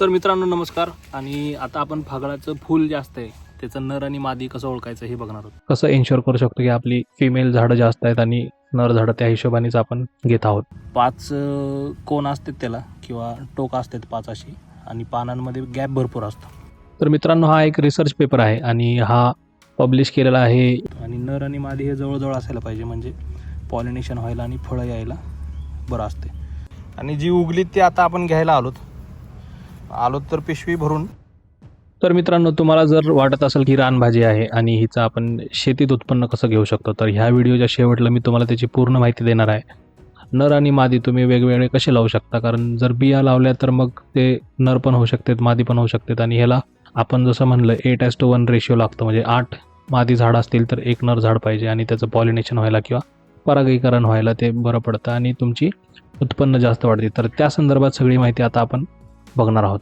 तर मित्रांनो नमस्कार. आणि आता आपण फागळाचं फूल जे असतंय त्याचं नर आणि मादी कसं ओळखायचं हे बघणार आहोत. कसं इन्शुअर करू शकतो की आपली फिमेल झाडं जास्त आहेत आणि नर झाडं त्या हिशोबानेच आपण घेत आहोत. पाच कोण असतात त्याला किंवा टोक असतात पाच अशी आणि पानांमध्ये गॅप भरपूर असतो. तर मित्रांनो हा एक रिसर्च पेपर आहे आणि हा पब्लिश केलेला आहे. आणि नर आणि मादी हे जवळजवळ असायला पाहिजे म्हणजे पॉलिनेशन व्हायला आणि फळं यायला बरं असते. आणि जी उगली ती आता आपण घ्यायला आलोत. आलो तर पिशवी भरून. तर मित्रांनो तुम्हाला जर वाटत असेल की रानभाजी आहे आणि हिचं आपण शेतीत उत्पन्न कसं घेऊ शकतो तर ह्या व्हिडिओच्या शेवटला मी तुम्हाला त्याची पूर्ण माहिती देणार आहे. नर आणि मादी तुम्ही वेगवेगळे कसे लावू शकता? कारण जर बिया लावल्या तर मग ते नर पण होऊ शकतात मादी पण होऊ शकतात. आणि ह्याला आपण जसं म्हणलं eight is to one ratio लागतो. म्हणजे आठ मादी झाड असतील तर एक नर झाड पाहिजे आणि त्याचं पॉलिनेशन व्हायला किंवा परागीकरण व्हायला ते बरं पडतं आणि तुमची उत्पन्न जास्त वाढते. तर त्या संदर्भात सगळी माहिती आता आपण बघणार आहोत.